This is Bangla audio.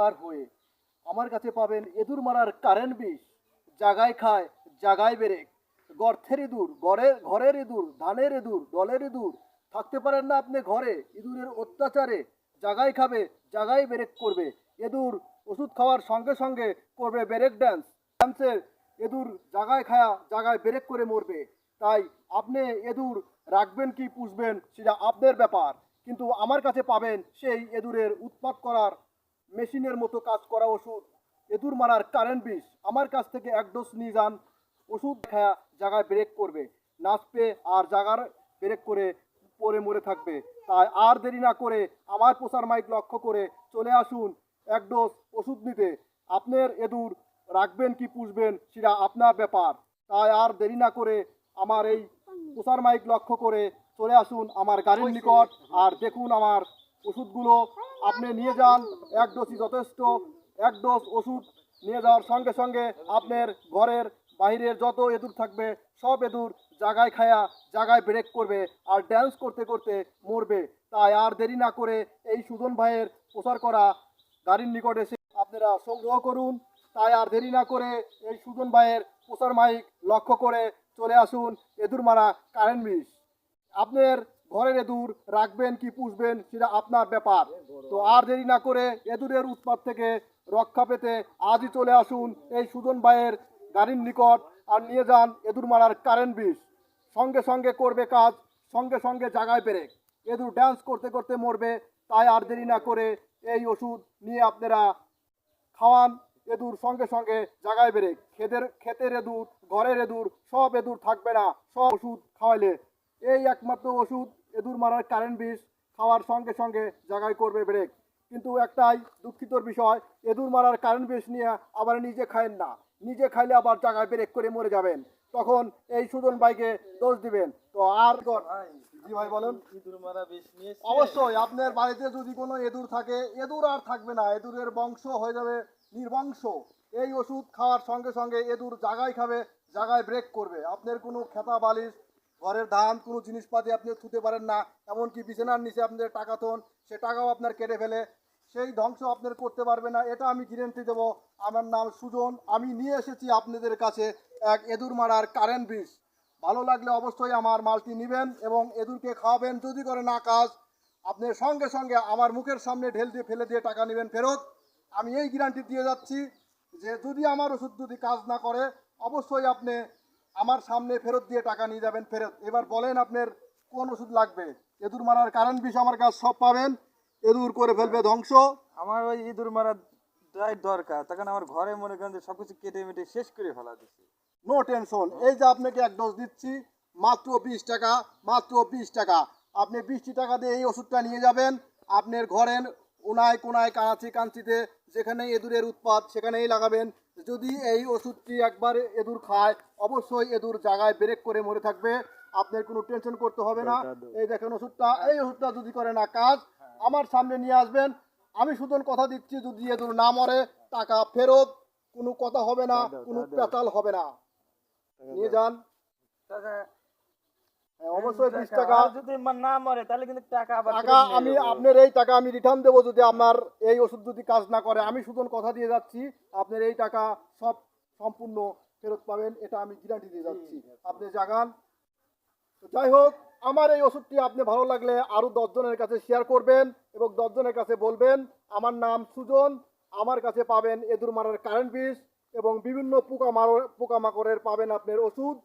অন্ধকার হয়ে। আমার কাছে পাবেন এদুর মারার কারেন্ট বিষ, জাগায় খায়, জাগায় বেরেক। গর্থের ইঁদুর ঘরের ঘরের ইঁদুর, ধানের ইঁদুর, দলের ইঁদুর। থাকতে পারেন না আপনি ঘরে, ইঁদুরের অত্যাচারে। জাগায় খাবে, জাগায় বেরেক করবে। এদুর ওষুধ খাওয়ার সঙ্গে সঙ্গে করবে ব্রেক ড্যান্স। ড্যান্সের এদুর জাগায় খায়া, জাগায় ব্রেক করে মরবে। তাই আপনি এদুর রাখবেন কি পুষবেন, সেটা আপনার ব্যাপার। কিন্তু আমার কাছে পাবেন সেই এদুরের উৎপাত করার মেশিনের মতো কাজ করা ওষুধ, এদুর মারার কারেন্ট বিষ, আমার কাছ থেকে এক ডোজ নিয়ে যান, ওষুধ খায়া জায়গায় ব্রেক করবে। নাচবে আর জাগার ব্রেক করে পরে মরে থাকবে। তাই আর দেরি না করে আমার প্রচার মাইক লক্ষ্য করে চলে আসুন এক ডোজ ওষুধ নিতে। আপনার এদুর রাখবেন কি পুষবেন সেটা আপনার ব্যাপার। তাই আর দেরি না করে আমার এই প্রচার মাইক লক্ষ্য করে চলে আসুন আমার গাড়ির নিকট আর দেখুন আমার ওষুধগুলো আপনি নিয়ে যান। এক ডোজই যথেষ্ট। এক ডোজ ওষুধ নিয়ে যাওয়ার সঙ্গে সঙ্গে আপনার ঘরের বাইরের যত এদুর থাকবে, সব এদুর জায়গায় খায়া জায়গায় ব্রেক করবে আর ড্যান্স করতে করতে মরবে। তাই আর দেরি না করে এই সুজন ভাইয়ের প্রচার করা গাড়ির নিকট এসে আপনারা সংগ্রহ করুন। তাই আর দেরি না করে এই সুজন ভাইয়ের প্রচার মাইক লক্ষ্য করে চলে আসুন এদুর মারা কারেন্ট মিস আপনার ঘরের এদুর রাখবেন কি পুষবেন সেটা আপনার ব্যাপার। তো আর দেরি না করে এদুরের উৎপাদ থেকে রক্ষা পেতে আজই চলে আসুন এই সুজন ভাইয়ের গাড়ির নিকট আর নিয়ে যান এদুর মারার কারেন্ট বিষ। সঙ্গে সঙ্গে করবে কাজ, সঙ্গে সঙ্গে জাগায় পেরে এদুর ড্যান্স করতে করতে মরবে, তাই আর দেরি না করে এই ওষুধ নিয়ে আপনারা খাওয়ান, এদুর সঙ্গে সঙ্গে জাগায় বেড়ে খেতের ক্ষেতের এদুর, ঘরের এদুর, সব এদুর থাকবে না, সব ওষুধ খাওয়াইলে। এই একমাত্র ওষুধ এদুর মারার কারেন্ট বিষ খাওয়ার সঙ্গে সঙ্গে জাগায় করবে ব্রেক কিন্তু একটাই দুঃখিতর বিষয় এদুর মারার কারেন্ট বিষ নিয়ে আবার নিজে খায়েন না। নিজে খাইলে আবার জায়গায় ব্রেক করে মরে যাবেন। তখন এই সুজন ভাইকে দোষ দিবেন। তো আর জি ভাই বলেন। অবশ্যই আপনার বাড়িতে যদি কোনো এদুর থাকে এদুর আর থাকবে না। এদুরের বংশ হয়ে যাবে নির্বংশ। এই ওষুধ খাওয়ার সঙ্গে সঙ্গে এদুর জাগায় খাবে জাগায় ব্রেক করবে। আপনার কোনো খেতা বালিশ ঘরের ধান কোনো জিনিসপাতি আপনি ছুতে পারেন না, এমনকি বিছানার নিচে আপনার টাকা থন, সে টাকাও আপনার কেটে ফেলে। সেই ধ্বংস আপনার করতে পারবে না, এটা আমি গ্যারেন্টি দেবো। আমার নাম সুজন, আমি নিয়ে এসেছি আপনাদের কাছে এক এদুর মারার কারেন্ট বিষ। ভালো লাগলে অবশ্যই আমার মালটি নেবেন এবং এদুরকে খাওয়াবেন, যদি করে না কাজ, আপনি সঙ্গে সঙ্গে আমার মুখের সামনে ঢেল দিয়ে ফেলে দিয়ে টাকা নেবেন ফেরত। আমি এই গ্যারান্টি দিয়ে যাচ্ছি যে যদি আমার ওষুধ যদি কাজ না করে, অবশ্যই আপনি আমার সামনে ফেরত দিয়ে টাকা নিয়ে যাবেন ফেরত। এবার বলেন আপনার কোন ওষুধ লাগবে? এদুর মারার কারণ বিষ আমার কাছে সব পাবেন। এদুর করে ফেলবে ধ্বংস। আমার ওই ইঁদুর মারা ড্রাইভ দরকার। তখন আমার ঘরে মনে করেন যে সবকিছু কেটে মেটে শেষ করে ফেলা দিচ্ছে নো টেনশন এই যে আপনাকে এক ডোজ দিচ্ছি মাত্র বিশ টাকা মাত্র বিশ টাকা। আপনি বিশটি টাকা দিয়ে এই ওষুধটা নিয়ে যাবেন। আপনার ঘরের উনায় কোনায় কাঁচি কাঞ্চিতে যেখানে এদুরের উৎপাদ সেখানেই লাগাবেন। যদি এই ওষুধটি একবার এদুর খায় অবশ্যই এদুর জায়গায় ব্রেক করে মরে থাকবে। আপনার কোনো টেনশন করতে হবে না। এই দেখেন ওষুধটা এই ওষুধটা যদি করে না কাজ আমার সামনে নিয়ে আসবেন। আমি শুধু কথা দিচ্ছি যদি এদুর না মরে টাকা ফেরত কোনো কথা হবে না কোনো পেতাল হবে না। নিয়ে যান। হ্যাঁ, অবশ্যই বিশ টাকা। আর যদি না মরে তাহলে কিন্তু টাকা আমি। আপনার এই টাকা আমি রিটার্ন দেবো যদি আপনার এই ওষুধ যদি কাজ না করে। আমি শুধু কথা দিয়ে যাচ্ছি আপনার এই টাকা সব সম্পূর্ণ ফেরত পাবেন এটা আমি গ্যারান্টি দিয়ে যাচ্ছি। আপনি জাগান। যাই হোক আমার এই ওষুধটি আপনি ভালো লাগলে আরও দশজনের কাছে শেয়ার করবেন এবং দশজনের কাছে বলবেন আমার নাম সুজন আমার কাছে পাবেন এদুর মারার কারেন্ট বিষ এবং বিভিন্ন পোকা মার পোকামাকড়ের পাবেন আপনার ওষুধ।